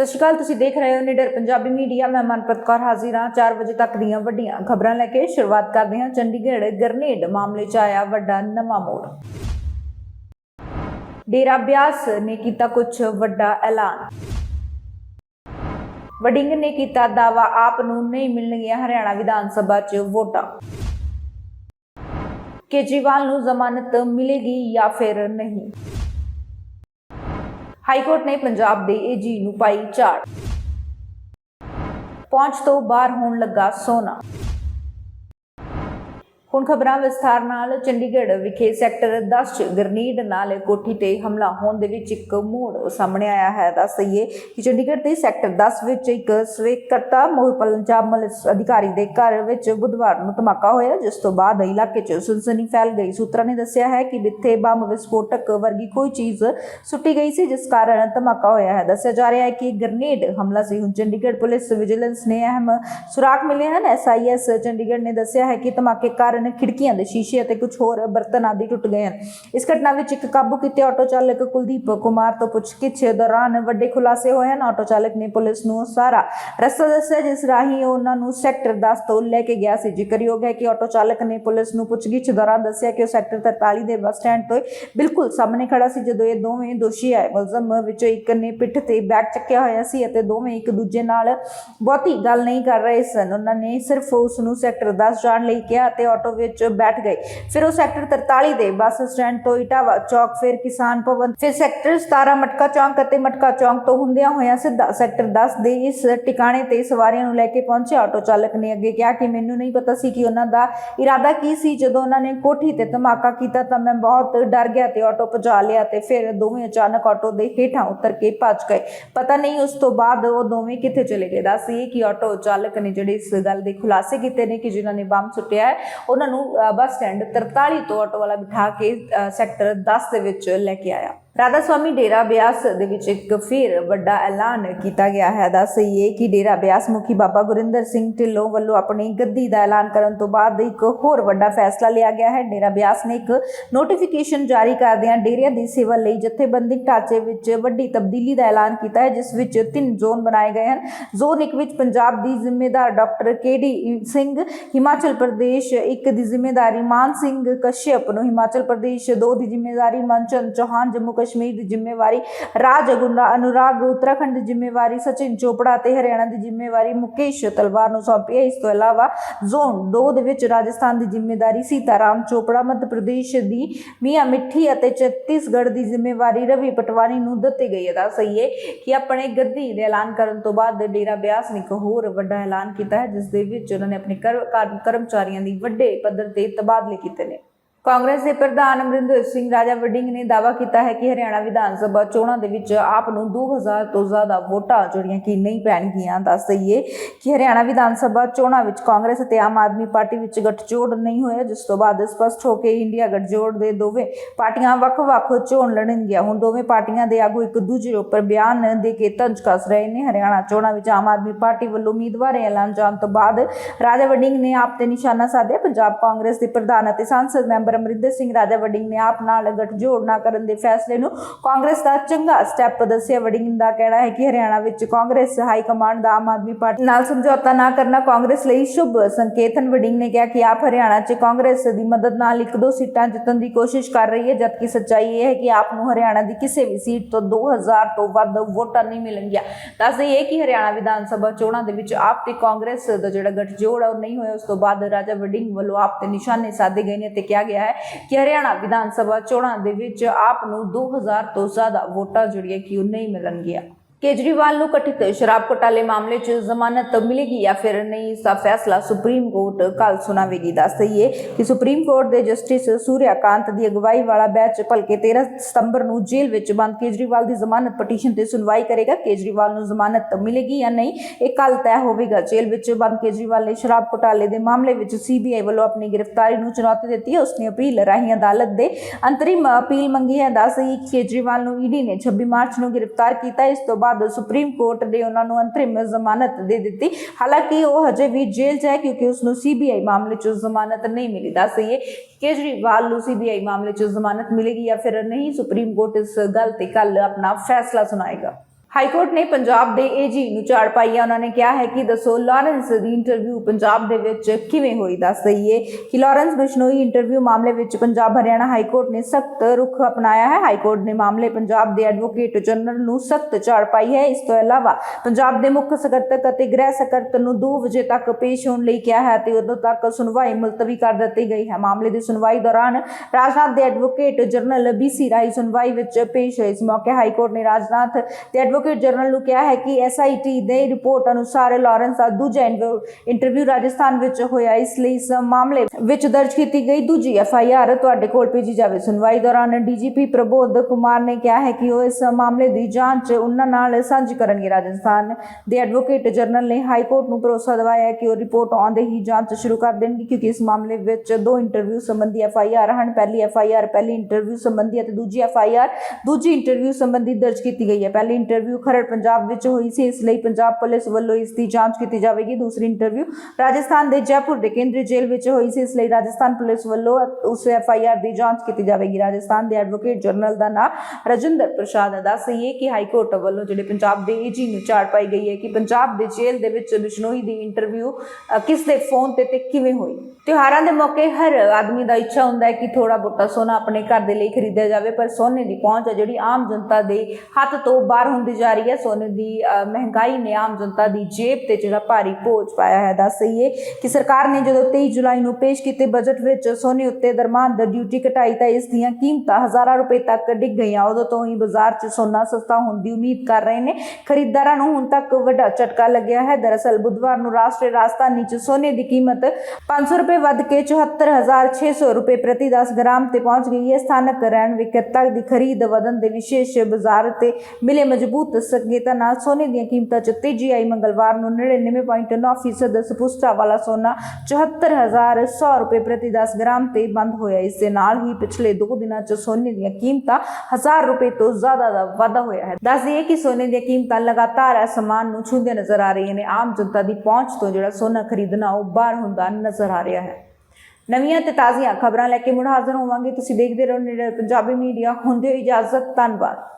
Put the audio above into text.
ਸਤਿ ਸ਼੍ਰੀ ਅਕਾਲ, ਤੁਸੀਂ ਦੇਖ ਰਹੇ ਹੋ ਨਿਡਰ ਪੰਜਾਬੀ ਮੀਡੀਆ। ਮੈਂ ਮਨਪ੍ਰੀਤ ਕੌਰ ਹਾਜ਼ਰ ਹਾਂ। 4 ਵਜੇ ਤੱਕ ਦੀਆਂ ਵੱਡੀਆਂ ਖਬਰਾਂ ਲੈ ਕੇ ਸ਼ੁਰੂਆਤ ਕਰਦੇ ਹਾਂ। ਚੰਡੀਗੜ੍ਹ ਗਰਨੇਡ ਮਾਮਲੇ 'ਚ ਆਇਆ ਵੱਡਾ ਨਵਾਂ ਮੋੜ। ਡੇਰਾ ਬਿਆਸ ਨੇ ਕੀਤਾ ਕੁਝ ਵੱਡਾ ਐਲਾਨ। ਵਡਿੰਗ ਨੇ ਕੀਤਾ ਦਾਵਾ ਆਪ ਨੂੰ ਨਹੀਂ ਮਿਲਣਗੀਆਂ ਹਰਿਆਣਾ ਵਿਧਾਨ ਸਭਾ 'ਚ ਵੋਟਾਂ। ਕੇਜਰੀਵਾਲ ਨੂੰ ਜ਼ਮਾਨਤ ਮਿਲੇਗੀ ਜਾਂ ਫਿਰ ਨਹੀਂ? ਹਾਈ ਕੋਰਟ ਨੇ ਪੰਜਾਬ ਦੇ ਏਜੀ ਨੂੰ ਪਾਈ ਝਾੜ ਪਹੁੰਚ ਤੋਂ ਬਾਹਰ ਹੋਣ ਲੱਗਾ ਸੋਨਾ। ਹੁਣ ਖਬਰਾਂ ਵਿਸਥਾਰ ਨਾਲ ਚੰਡੀਗੜ੍ਹ ਵਿਖੇ ਸੈਕਟਰ 10 ਚ ਗ੍ਰਨੀਡ ਨਾਲ ਕੋਠੀ ਤੇ ਹਮਲਾ ਹੋਣ ਦੇ ਵਿੱਚ ਇੱਕ ਮੋੜ ਸਾਹਮਣੇ ਆਇਆ ਹੈ। ਦੱਸ ਦਈਏ ਕਿ ਚੰਡੀਗੜ੍ਹ ਦੇ ਸੈਕਟਰ 10 ਵਿੱਚ ਇੱਕ ਸਵੇਕਰਤਾ ਪੰਜਾਬ ਪੁਲਿਸ ਅਧਿਕਾਰੀ ਦੇ ਘਰ ਵਿੱਚ ਬੁੱਧਵਾਰ ਨੂੰ ਧਮਾਕਾ ਹੋਇਆ, ਜਿਸ ਤੋਂ ਬਾਅਦ ਇਲਾਕੇ 'ਚ ਸਨਸਨੀ ਫੈਲ ਗਈ। ਸੂਤਰਾਂ ਨੇ ਦੱਸਿਆ ਹੈ ਕਿ ਜਿੱਥੇ ਬੰਬ ਵਿਸਫੋਟਕ ਵਰਗੀ ਕੋਈ ਚੀਜ਼ ਸੁੱਟੀ ਗਈ ਸੀ, ਜਿਸ ਕਾਰਨ ਧਮਾਕਾ ਹੋਇਆ ਹੈ। ਦੱਸਿਆ ਜਾ ਰਿਹਾ ਹੈ ਕਿ ਗ੍ਰਨੇਡ ਹਮਲਾ ਸੀ। ਹੁਣ ਚੰਡੀਗੜ੍ਹ ਪੁਲਿਸ ਵਿਜੀਲੈਂਸ ਨੇ ਅਹਿਮ ਸੁਰਾਖ ਮਿਲੇ ਹਨ ਐਸਆਈਐਸ ਚੰਡੀਗੜ੍ਹ ਨੇ ਦੱਸਿਆ ਹੈ ਕਿ ਧਮਾਕੇ ਕਾਰਨ ਖਿੜਕੀਆਂ ਦੇ ਸ਼ੀਸ਼ੇ ਅਤੇ ਕੁਝ ਹੋਰ ਬਰਤਨ ਆਦਿ ਟੁੱਟ ਗਏ ਹਨ। ਇਸ ਘਟਨਾ ਵਿੱਚ ਇੱਕ ਕਾਬੂ ਕੀਤੇ ਆਟੋ ਚਾਲਕ ਕੁਲਦੀਪ ਕੁਮਾਰ ਤੋਂ ਪੁੱਛਗਿੱਛ ਦੌਰਾਨ ਵੱਡੇ ਖੁਲਾਸੇ ਹੋਏ ਹਨ। ਆਟੋ ਚਾਲਕ ਨੇ ਪੁਲਿਸ ਨੂੰ ਸਾਰਾ ਰਸਤਾ ਦੱਸਿਆ, ਜਿਸ ਰਾਹੀਂ ਉਹ ਉਹਨਾਂ ਨੂੰ ਸੈਕਟਰ 10 ਤੋਂ ਲੈ ਕੇ ਗਿਆ ਸੀ। ਜ਼ਿਕਰਯੋਗ ਹੈ ਕਿ ਆਟੋ ਚਾਲਕ ਨੇ ਪੁਲਿਸ ਨੂੰ ਪੁੱਛਗਿੱਛ ਦੌਰਾਨ ਦੱਸਿਆ ਕਿ ਉਹ ਸੈਕਟਰ 43 ਦੇ ਬੱਸ ਸਟੈਂਡ ਤੋਂ ਬਿਲਕੁਲ ਸਾਹਮਣੇ ਖੜਾ ਸੀ, ਜਦੋਂ ਇਹ ਦੋਵੇਂ ਦੋਸ਼ੀ ਆਏ। ਮੁਲਜ਼ਮ ਵਿੱਚੋਂ ਇੱਕ ਨੇ ਪਿੱਠ ਤੇ ਬੈਗ ਚੱਕਿਆ ਹੋਇਆ ਸੀ ਅਤੇ ਦੋਵੇਂ ਇੱਕ ਦੂਜੇ ਨਾਲ ਬਹੁਤੀ ਗੱਲ ਨਹੀਂ ਕਰ ਰਹੇ ਸਨ। ਉਹਨਾਂ ਨੇ ਸਿਰਫ ਉਸ ਨੂੰ ਸੈਕਟਰ 10 ਜਾਣ ਲਈ ਕਿਹਾ ਅਤੇ ਆਟੋ ਵਿੱਚ ਬੈਠ ਗਏ। ਫਿਰ ਉਹ ਸੈਕਟਰ 43 ਦੇ ਬੱਸ ਸਟੈਂਡ ਤੋਂ ਇਟਾਵਾ ਚੌਕ, ਫਿਰ ਕਿਸਾਨ ਭਵਨ, ਫਿਰ ਸੈਕਟਰ 17 ਮਟਕਾ ਚੌਂਕ ਅਤੇ ਮਟਕਾ ਚੌਂਕ ਤੋਂ ਹੁੰਦਿਆਂ ਹੋਇਆਂ ਸਿੱਧਾ ਸੈਕਟਰ 10 ਦੇ ਇਸ ਟਿਕਾਣੇ ਤੇ ਸਵਾਰੀਆਂ ਨੂੰ ਲੈ ਕੇ ਪਹੁੰਚੇ ਆਟੋ ਚਾਲਕ ਨੇ ਅੱਗੇ ਕਿਹਾ ਕਿ ਮੈਨੂੰ ਨਹੀਂ ਪਤਾ ਸੀ ਕਿ ਉਹਨਾਂ ਦਾ ਇਰਾਦਾ ਕੀ ਸੀ। ਜਦੋਂ ਉਹਨਾਂ ਨੇ ਕੋਠੀ ਤੇ ਧਮਾਕਾ ਕੀਤਾ ਤਾਂ ਮੈਂ ਬਹੁਤ ਡਰ ਗਿਆ ਤੇ ਆਟੋ ਭਜਾ ਲਿਆ ਤੇ ਫਿਰ ਦੋਵੇਂ ਅਚਾਨਕ ਆਟੋ ਦੇ ਹੇਠਾਂ ਉਤਰ ਕੇ ਭੱਜ ਗਏ। ਪਤਾ ਨਹੀਂ ਉਸ ਤੋਂ ਬਾਅਦ ਉਹ ਦੋਵੇਂ ਕਿੱਥੇ ਚਲੇ ਗਏ। ਦੱਸੀ ਕਿ ਆਟੋ ਚਾਲਕ ਨੇ ਜਿਹੜੇ ਇਸ ਗੱਲ ਦੇ ਖੁਲਾਸੇ ਕੀਤੇ ਨੇ ਕਿ ਜਿਨ੍ਹਾਂ ਨੇ ਬੰਬ ਸੁੱਟਿਆ ਹੈ ਉਹਨਾਂ ਨੂੰ ਬੱਸ ਸਟੈਂਡ 43 ਤੋਂ ਆਟੋ ਵਾਲਾ ਬਿਠਾ ਕੇ ਸੈਕਟਰ 10 ਦੇ ਵਿੱਚ ਲੈ ਕੇ ਆਇਆ। ਰਾਧਾ ਸਵਾਮੀ ਡੇਰਾ ਬਿਆਸ ਦੇ ਵਿੱਚ ਇੱਕ ਫਿਰ ਵੱਡਾ ਐਲਾਨ ਕੀਤਾ ਗਿਆ ਹੈ। ਦੱਸ ਦੱਸਈਏ ਕਿ ਡੇਰਾ ਬਿਆਸ ਮੁਖੀ ਬਾਬਾ ਗੁਰਿੰਦਰ ਸਿੰਘ ਢਿੱਲੋਂ ਵੱਲੋਂ ਆਪਣੀ ਗੱਦੀ ਦਾ ਐਲਾਨ ਕਰਨ ਤੋਂ ਬਾਅਦ ਇੱਕ ਹੋਰ ਵੱਡਾ ਫੈਸਲਾ ਲਿਆ ਗਿਆ ਹੈ। ਡੇਰਾ ਬਿਆਸ ਨੇ ਇੱਕ ਨੋਟੀਫਿਕੇਸ਼ਨ ਜਾਰੀ ਕਰਦਿਆਂ ਡੇਰਿਆਂ ਦੀ ਸੇਵਾ ਲਈ ਜਥੇਬੰਦੀ ਢਾਂਚੇ ਵਿੱਚ ਵੱਡੀ ਤਬਦੀਲੀ ਦਾ ਐਲਾਨ ਕੀਤਾ ਹੈ, ਜਿਸ ਵਿੱਚ ਤਿੰਨ ਜ਼ੋਨ ਬਣਾਏ ਗਏ ਹਨ। ਜ਼ੋਨ 1 ਵਿੱਚ ਪੰਜਾਬ ਦੀ ਜ਼ਿੰਮੇਦਾਰ ਡਾਕਟਰ ਕੇਡੀ ਸਿੰਘ, ਹਿਮਾਚਲ ਪ੍ਰਦੇਸ਼ ਇੱਕ ਦੀ ਜ਼ਿੰਮੇਦਾਰੀ ਮਾਨ ਸਿੰਘ ਕਸ਼ਯਪ ਨੂੰ, ਹਿਮਾਚਲ ਪ੍ਰਦੇਸ਼ ਦੋ ਦੀ ਜ਼ਿੰਮੇਦਾਰੀ ਮਨਚੰਦ ਚੌਹਾਨ, ਜੰਮੂ ਕਸ਼ਮੀਰ ਦੀ ਜ਼ਿੰਮੇਵਾਰੀ, ਰਾਜ ਅਨੁਰਾਗ ਉੱਤਰਾਖੰਡ ਦੀ ਜ਼ਿੰਮੇਵਾਰੀ, ਸਚਿਨ ਚੋਪੜਾ ਤੇ ਹਰਿਆਣਾ ਦੀ ਜ਼ਿੰਮੇਵਾਰੀ, ਮੁਕੇਸ਼ ਤਲਵਾਰ ਨੂੰ ਸੌਂਪੀ ਹੈ। ਇਸ ਤੋਂ ਇਲਾਵਾ ਜ਼ੋਨ 2 ਦੇ ਵਿੱਚ ਰਾਜਸਥਾਨ ਦੀ ਜ਼ਿੰਮੇਵਾਰੀ ਸੀਤਾਰਾਮ ਚੋਪੜਾ, ਮੱਧ ਪ੍ਰਦੇਸ਼ ਦੀ ਮੀਆਂ ਮਿੱਠੀ ਅਤੇ ਛੱਤੀਸਗੜ੍ਹ ਦੀ ਜ਼ਿੰਮੇਵਾਰੀ ਰਵੀ ਪਟਵਾਰੀ ਨੂੰ ਦਿੱਤੀ ਗਈ ਹੈ। ਦੱਸ ਸਹੀਏ ਕਿ ਆਪਣੇ ਗੱਦੀ ਦੇ ਐਲਾਨ ਕਰਨ ਤੋਂ ਬਾਅਦ ਡੇਰਾ ਬਿਆਸ ਨੇ ਇੱਕ ਹੋਰ ਵੱਡਾ ਐਲਾਨ ਕੀਤਾ ਹੈ, ਜਿਸ ਦੇ ਵਿੱਚ ਉਹਨਾਂ ਨੇ ਆਪਣੇ ਕਰਮਚਾਰੀਆਂ ਦੀ ਵੱਡੇ ਪੱਧਰ ਤੇ ਤਬਾਦਲੇ ਕੀਤੇ ਨੇ। ਕਾਂਗਰਸ ਦੇ ਪ੍ਰਧਾਨ ਅਮਰਿੰਦਰ ਸਿੰਘ ਰਾਜਾ ਵਡਿੰਗ ਨੇ ਦਾਅਵਾ ਕੀਤਾ ਹੈ ਕਿ ਹਰਿਆਣਾ ਵਿਧਾਨ ਸਭਾ ਚੋਣਾਂ ਦੇ ਵਿੱਚ ਆਪ ਨੂੰ 2000 ਤੋਂ ਜ਼ਿਆਦਾ ਵੋਟਾਂ ਜਿਹੜੀਆਂ ਕਿ ਨਹੀਂ ਪੈਣਗੀਆਂ, ਦੱਸ ਦਈਏ ਕਿ ਹਰਿਆਣਾ ਵਿਧਾਨ ਸਭਾ ਚੋਣਾਂ ਵਿੱਚ ਕਾਂਗਰਸ ਅਤੇ ਆਮ ਆਦਮੀ ਪਾਰਟੀ ਵਿੱਚ ਗਠਜੋੜ ਨਹੀਂ ਹੋਇਆ, ਜਿਸ ਤੋਂ ਬਾਅਦ ਸਪਸ਼ਟ ਹੋ ਕੇ ਇੰਡੀਆ ਗਠਜੋੜ ਦੇ ਦੋਵੇਂ ਪਾਰਟੀਆਂ ਵੱਖ-ਵੱਖ ਚੋਣ ਲੜਨਗੀਆਂ। ਹੁਣ ਦੋਵੇਂ ਪਾਰਟੀਆਂ ਦੇ ਆਗੂ ਇੱਕ ਦੂਜੇ ਉੱਪਰ ਬਿਆਨ ਦੇ ਕੇ ਤੰਜ ਕੱਸ ਰਹੇ ਨੇ। ਹਰਿਆਣਾ ਚੋਣਾਂ ਵਿੱਚ ਆਮ ਆਦਮੀ ਪਾਰਟੀ ਵੱਲੋਂ ਉਮੀਦਵਾਰ ਐਲਾਨ ਜਾਣ ਤੋਂ ਬਾਅਦ ਰਾਜਾ ਵਡਿੰਗ ਨੇ ਆਪ ਤੇ ਨਿਸ਼ਾਨਾ ਸਾਧਿਆ। ਪੰਜਾਬ ਕਾਂਗਰਸ ਦੇ ਪ੍ਰਧਾਨ ਅਤੇ ਸੰਸਦ ਮੈਂਬਰ ਅਮਰਿੰਦਰ ਸਿੰਘ ਰਾਜਾ ਵਡਿੰਗ ਨੇ ਆਪ ਨਾਲ ਗੱਠਜੋੜ ਨਾ ਕਰਨ ਦੇ ਫੈਸਲੇ ਨੂੰ ਕਾਂਗਰਸ ਦਾ ਚੰਗਾ ਸਟੈਪ ਦੱਸਿਆ। ਵਡਿੰਗ ਦਾ ਕਹਿਣਾ ਹੈ ਕਿ ਹਰਿਆਣਾ ਵਿੱਚ ਕਾਂਗਰਸ, ਹਾਈ ਕਮਾਂਡ ਦਾ ਆਮ ਆਦਮੀ ਪਾਰਟੀ ਨਾਲ ਸਮਝੌਤਾ ਨਾ ਕਰਨਾ ਕਾਂਗਰਸ ਲਈ ਸ਼ੁਭ ਸੰਕੇਤਨ ਹਨ। ਵਡਿੰਗ ਨੇ ਕਿਹਾ ਕਿ ਆਪ ਹਰਿਆਣਾ 'ਚ ਕਾਂਗਰਸ ਦੀ ਮਦਦ ਨਾਲ ਇੱਕ ਦੋ ਸੀਟਾਂ ਜਿੱਤਣ ਦੀ ਕੋਸ਼ਿਸ਼ ਕਰ ਰਹੀ ਹੈ, ਜਦਕਿ ਸੱਚਾਈ ਇਹ ਹੈ ਕਿ ਆਪ ਨੂੰ ਹਰਿਆਣਾ ਦੀ ਕਿਸੇ ਵੀ ਸੀਟ ਤੋਂ 2000 ਤੋਂ ਵੱਧ ਵੋਟਾਂ ਨਹੀਂ ਮਿਲਣਗੀਆਂ। ਦੱਸ ਦਈਏ ਕਿ ਹਰਿਆਣਾ ਵਿਧਾਨ ਸਭਾ ਚੋਣਾਂ ਦੇ ਵਿੱਚ ਆਪ ਤੇ ਕਾਂਗਰਸ ਦਾ ਜਿਹੜਾ ਗੱਠਜੋੜ ਹੈ ਉਹ ਨਹੀਂ ਹੋਇਆ। ਉਸ ਤੋਂ ਬਾਅਦ ਰਾਜਾ ਵਡਿੰਗ ਵੱਲੋਂ ਆਪ ਤੇ ਨਿਸ਼ਾਨੇ ਸਾਧੇ ਗਏ ਨੇ ਤੇ ਕਿਹਾ ਗਿਆ ਹੈ ਕਿ ਹਰਿਆਣਾ ਵਿਧਾਨ ਸਭਾ ਚੋਣਾਂ ਦੇ ਵਿੱਚ ਆਪ ਨੂੰ 2000 ਤੋਂ ਜ਼ਿਆਦਾ ਵੋਟਾਂ ਜਿਹੜੀਆਂ ਕਿ ਉਹ ਨਹੀਂ ਮਿਲਣਗੀਆਂ। ਕੇਜਰੀਵਾਲ ਨੂੰ ਕਠਿਤ ਸ਼ਰਾਬ ਘੁਟਾਲੇ ਮਾਮਲੇ 'ਚ ਜ਼ਮਾਨਤ ਮਿਲੇਗੀ ਜਾਂ ਫਿਰ ਨਹੀਂ ਇਸ ਦਾ ਫੈਸਲਾ ਸੁਪਰੀਮ ਕੋਰਟ ਕੱਲ ਸੁਣਾਵੇਗੀ ਦੱਸ ਦਈਏ ਕਿ ਸੁਪਰੀਮ ਕੋਰਟ ਦੇ ਜਸਟਿਸ ਸੂਰਿਆਕਾਂਤ ਦੀ ਅਗਵਾਈ ਵਾਲਾ ਬੈਂਚ ਭਲਕੇ 13 ਸਤੰਬਰ ਨੂੰ ਜੇਲ੍ਹ ਵਿੱਚ ਬੰਦ ਕੇਜਰੀਵਾਲ ਦੀ ਜ਼ਮਾਨਤ ਪਟੀਸ਼ਨ ਤੇ ਸੁਣਵਾਈ ਕਰੇਗਾ ਕੇਜਰੀਵਾਲ ਨੂੰ ਜ਼ਮਾਨਤ ਮਿਲੇਗੀ ਜਾਂ ਨਹੀਂ ਇਹ ਕੱਲ ਤੈਅ ਹੋਵੇਗਾ ਜੇਲ੍ਹ ਵਿੱਚ ਬੰਦ ਕੇਜਰੀਵਾਲ ਨੇ ਸ਼ਰਾਬ ਘੁਟਾਲੇ ਦੇ ਮਾਮਲੇ ਵਿੱਚ ਸੀਬੀਆਈ ਵੱਲੋਂ ਆਪਣੀ ਗ੍ਰਿਫਤਾਰੀ ਨੂੰ ਚੁਣੌਤੀ ਦਿੱਤੀ ਹੈ ਉਸਨੇ ਅਪੀਲ ਰਾਹੀਂ ਅਦਾਲਤ ਦੇ ਅੰਤਰਿਮ ਅਪੀਲ ਮੰਗੀ ਹੈ ਦੱਸ ਦਈਏ ਕੇਜਰੀਵਾਲ ਨੂੰ ਈਡੀ ਨੇ 26 ਮਾਰਚ ਨੂੰ ਗ੍ਰਿਫਤਾਰ ਕੀਤਾ ਇਸ ਤੋਂ ਬਾਅਦ ਸੁਪਰੀਮ ਕੋਰਟ ਨੇ ਉਹਨਾਂ ਨੂੰ ਅੰਤਰਿਮ ਜ਼ਮਾਨਤ ਦੇ ਦਿੱਤੀ। ਹਾਲਾਂਕਿ ਉਹ ਹਜੇ ਵੀ ਜੇਲ੍ਹ 'ਚ ਹੈ ਕਿਉਂਕਿ ਉਸ ਨੂੰ ਸੀਬੀਆਈ ਮਾਮਲੇ 'ਚ ਜ਼ਮਾਨਤ ਨਹੀਂ ਮਿਲੀ। ਦੱਸ ਦਈਏ, ਕੇਜਰੀਵਾਲ ਨੂੰ ਸੀਬੀਆਈ ਮਾਮਲੇ 'ਚ ਜ਼ਮਾਨਤ ਮਿਲੇਗੀ ਜਾਂ ਫਿਰ ਨਹੀਂ ਸੁਪਰੀਮ ਕੋਰਟ ਇਸ ਗੱਲ ਤੇ ਕੱਲ ਆਪਣਾ ਫੈਸਲਾ ਸੁਣਾਏਗਾ। ਹਾਈ ਕੋਰਟ ਨੇ ਪੰਜਾਬ ਦੇ ਏਜੀ ਨੂੰ ਝਾੜ ਪਾਈ ਹੈ ਉਹਨਾਂ ਨੇ ਕਿਹਾ ਹੈ ਕਿ ਦੱਸੋ, ਲਾਰੈਂਸ ਦੀ ਇੰਟਰਵਿਊ ਪੰਜਾਬ ਦੇ ਵਿੱਚ ਕਿਵੇਂ ਹੋਈ? ਦੱਸ ਦਈਏ ਕਿ ਲਾਰੈਂਸ ਬਿਸ਼ਨੋਈ ਇੰਟਰਵਿਊ ਮਾਮਲੇ ਵਿੱਚ ਪੰਜਾਬ ਹਰਿਆਣਾ ਹਾਈ ਕੋਰਟ ਨੇ ਸਖਤ ਰੁਖ ਅਪਣਾਇਆ ਹੈ। ਹਾਈ ਕੋਰਟ ਨੇ ਮਾਮਲੇ ਪੰਜਾਬ ਦੇ ਐਡਵੋਕੇਟ ਜਨਰਲ ਨੂੰ ਸਖਤ ਝਾੜ ਪਾਈ ਹੈ। ਇਸ ਤੋਂ ਇਲਾਵਾ ਪੰਜਾਬ ਦੇ ਮੁੱਖ ਸਕੱਤਰ ਅਤੇ ਗ੍ਰਹਿ ਸਕੱਤਰ ਨੂੰ 2 ਵਜੇ ਤੱਕ ਪੇਸ਼ ਹੋਣ ਲਈ ਕਿਹਾ ਹੈ ਤੇ ਉਦੋਂ ਤੱਕ ਸੁਣਵਾਈ ਮੁਲਤਵੀ ਕਰ ਦਿੱਤੀ ਗਈ ਹੈ। ਮਾਮਲੇ ਦੀ ਸੁਣਵਾਈ ਦੌਰਾਨ ਰਾਜਨਾਥ ਦੇ ਐਡਵੋਕੇਟ ਜਨਰਲ ਬੀਸੀ ਰਾਈ ਸੁਣਵਾਈ ਵਿੱਚ ਪੇਸ਼ ਹੋਏ। ਇਸ ਮੌਕੇ ਹਾਈ ਕੋਰਟ ਨੇ ਰਾਜਨਾਥ ਦੇ ਐਡਵੋਕੇਟ ਜਨਰਲ ਨੂੰ ਕਿਹਾ ਹੈ ਕਿ ਐਸਆਈਟੀ ਦੇ ਰਿਪੋਰਟ ਅਨੁਸਾਰ ਲਾਰੈਂਸ ਦਾ ਦੂਜਾ ਇੰਟਰਵਿਊ ਰਾਜਸਥਾਨ ਵਿੱਚ ਹੋਇਆ। ਇਸ ਲਈ ਇਸ ਮਾਮਲੇ ਵਿੱਚ ਦਰਜ ਕੀਤੀ ਗਈ ਦੂਜੀ ਐਫਆਈਆਰ ਤੁਹਾਡੇ ਕੋਲ ਭੇਜੀ ਜਾਵੇ ਸੁਣਵਾਈ ਦੌਰਾਨ ਡੀਜੀਪੀ ਪ੍ਰਬੋਧ ਕੁਮਾਰ ਨੇ ਕਿਹਾ ਹੈ ਕਿ ਉਹ ਇਸ ਮਾਮਲੇ ਦੀ ਜਾਂਚ ਉਹਨਾਂ ਨਾਲ ਸਾਂਝੀ ਕਰਨਗੇ। ਰਾਜਸਥਾਨ ਦੇ ਐਡਵੋਕੇਟ ਜਨਰਲ ਨੇ ਹਾਈ ਕੋਰਟ ਨੂੰ ਭਰੋਸਾ ਦਿਵਾਇਆ ਕਿ ਉਹ ਰਿਪੋਰਟ ਆਉਂਦੇ ਹੀ ਜਾਂਚ ਸ਼ੁਰੂ ਕਰ ਦੇਣਗੇ, ਕਿਉਂਕਿ ਇਸ ਮਾਮਲੇ ਵਿੱਚ ਦੋ ਇੰਟਰਵਿਊ ਸੰਬੰਧੀ ਐਫਆਈਆਰ ਹਨ। ਪਹਿਲੀ ਐਫਆਈਆਰ ਪਹਿਲੀ ਇੰਟਰਵਿਊ ਸੰਬੰਧੀ ਅਤੇ ਦੂਜੀ ਐਫਆਈਆਰ ਦੂਜੀ ਇੰਟਰਵਿਊ ਸੰਬੰਧੀ ਦਰਜ ਕੀਤੀ ਗਈ ਹੈ। ਪਹਿਲੀ ਇੰਟਰਵਿਊ ਖਰੜ ਪੰਜਾਬ ਵਿੱਚ ਹੋਈ ਸੀ, ਇਸ ਲਈ ਪੰਜਾਬ ਪੁਲਿਸ ਵੱਲੋਂ ਇਸ ਦੀ ਜਾਂਚ ਕੀਤੀ ਜਾਵੇਗੀ। ਦੂਸਰੀ ਇੰਟਰਵਿਊ ਰਾਜਸਥਾਨ ਦੇ ਜੈਪੁਰ ਦੇ ਕੇਂਦਰੀ ਜੇਲ੍ਹ ਵਿੱਚ ਹੋਈ ਸੀ, ਇਸ ਲਈ ਰਾਜਸਥਾਨ ਪੁਲਿਸ ਵੱਲੋਂ ਉਸ ਐਫਆਈਆਰ ਦੀ ਜਾਂਚ ਕੀਤੀ ਜਾਵੇਗੀ। ਰਾਜਸਥਾਨ ਦੇ ਐਡਵੋਕੇਟ ਜਨਰਲ ਦਾ ਨਾਮ ਰਜਿੰਦਰ ਪ੍ਰਸਾਦ ਹੈ ਦੱਸੀਏ ਕਿ ਹਾਈ ਕੋਰਟ ਵੱਲੋਂ ਜਿਹੜੇ ਪੰਜਾਬ ਦੇ ਏਜੀ ਨੂੰ ਝਾੜ ਪਾਈ ਗਈ ਹੈ ਕਿ ਪੰਜਾਬ ਦੇ ਜੇਲ੍ਹ ਦੇ ਵਿੱਚ ਬਿਸ਼ਨੋਈ ਦੀ ਇੰਟਰਵਿਊ ਕਿਸ ਦੇ ਫੋਨ ਤੇ ਤੇ ਕਿਵੇਂ ਹੋਈ? ਤਿਉਹਾਰਾਂ ਦੇ ਮੌਕੇ ਹਰ ਆਦਮੀ ਦਾ ਇੱਛਾ ਹੁੰਦਾ ਹੈ ਕਿ ਥੋੜਾ ਬੋਟਾ ਸੋਨਾ ਆਪਣੇ ਘਰ ਦੇ ਲਈ ਖਰੀਦਿਆ ਜਾਵੇ, ਪਰ ਸੋਨੇ ਦੀ ਪਹੁੰਚ ਹੈ ਜਿਹੜੀ ਆਮ ਜਨਤਾ ਦੇ ਹੱਥ ਤੋਂ ਬਾਹਰ ਹੁੰਦੀ ਜਾ ਰਹੀ ਹੈ ਸੋਨੇ ਦੀ ਮਹਿੰਗਾਈ ਨੇ ਆਮ ਜਨਤਾ ਦੀ ਜੇਬ ਤੇ ਜਿਹੜਾ ਭਾਰੀ ਬੋਝ ਪਾਇਆ ਹੈ। ਦੱਸ ਦਈਏ ਕਿ ਸਰਕਾਰ ਨੇ ਜਦੋਂ 23 ਜੁਲਾਈ ਨੂੰ ਪੇਸ਼ ਕੀਤੇ ਬਜਟ ਵਿੱਚ ਸੋਨੇ ਉੱਤੇ ਦਰਮਾਨਦਰ ਡਿਊਟੀ ਘਟਾਈ ਤਾਂ ਇਸ ਦੀਆਂ ਕੀਮਤਾਂ ਹਜ਼ਾਰਾਂ ਰੁਪਏ ਤੱਕ ਡਿੱਗ ਗਈਆਂ। ਉਦੋਂ ਤੋਂ ਹੀ ਬਾਜ਼ਾਰ 'ਚ ਸੋਨਾ ਸਸਤਾ ਹੋਣ ਦੀ ਉਮੀਦ ਕਰ ਰਹੇ ਨੇ। ਖਰੀਦਦਾਰਾਂ ਨੂੰ ਹੁਣ ਤੱਕ ਵੱਡਾ ਝਟਕਾ ਲੱਗਿਆ ਹੈ। ਦਰਅਸਲ ਬੁੱਧਵਾਰ ਨੂੰ ਰਾਸ਼ਟਰੀ ਰਾਜਧਾਨੀ 'ਚ ਸੋਨੇ ਦੀ ਕੀਮਤ 500 ਰੁਪਏ ਵੱਧ ਕੇ 74600 ਰੁਪਏ ਪ੍ਰਤੀ 10 ਗ੍ਰਾਮ ਤੇ ਪਹੁੰਚ ਗਈ ਹੈ। ਸਥਾਨਕ ਰਹਿਣ ਵਿਕਰਤਾ ਦੀ ਖਰੀਦ ਵਧਣ ਦੇ ਵਿਸ਼ੇਸ਼ ਬਾਜ਼ਾਰ ਤੇ ਮਿਲੇ ਮਜ਼ਬੂਤ ਸੰਕੇਤਾਂ ਨਾਲ ਸੋਨੇ ਦੀਆਂ ਕੀਮਤਾਂ 'ਚ ਤੇਜ਼ੀ ਆਈ ਮੰਗਲਵਾਰ ਨੂੰ 99.9% ਸਪੁਸ਼ਟਾ ਵਾਲਾ ਸੋਨਾ 74100 ਰੁਪਏ ਪ੍ਰਤੀ 10 ਗ੍ਰਾਮ ਤੇ ਬੰਦ ਹੋਇਆ। ਇਸ ਦੇ ਨਾਲ ਹੀ ਪਿਛਲੇ 2 ਦਿਨਾਂ 'ਚ ਸੋਨੇ ਦੀਆਂ ਕੀਮਤਾਂ 1000 ਰੁਪਏ ਤੋਂ ਜ਼ਿਆਦਾ ਦਾ ਵਾਧਾ ਹੋਇਆ ਹੈ। ਦੱਸ ਦਈਏ ਕਿ ਸੋਨੇ ਦੀਆਂ ਕੀਮਤਾਂ ਲਗਾਤਾਰ ਅਸਮਾਨ ਨੂੰ ਛੂੰਹਦੇ ਨਜ਼ਰ ਆ ਰਹੀਆਂ ਨੇ। ਆਮ ਜਨਤਾ ਦੀ ਪਹੁੰਚ ਤੋਂ ਜਿਹੜਾ ਸੋਨਾ ਖਰੀਦਣਾ ਉਹ ਬਾਹਰ ਹੁੰਦਾ ਨਜ਼ਰ ਆ ਰਿਹਾ ਹੈ। ਨਵੀਆਂ ਤੇ ਤਾਜ਼ੀਆਂ ਖਬਰਾਂ ਲੈ ਕੇ ਮੁੜ ਹਾਜ਼ਰ ਹੋਵਾਂਗੇ। ਤੁਸੀਂ ਦੇਖਦੇ ਰਹੋ ਨਿਡਰ ਪੰਜਾਬੀ ਮੀਡੀਆ। ਹੁੰਦੇ ਇਜਾਜ਼ਤ। ਧੰਨਵਾਦ।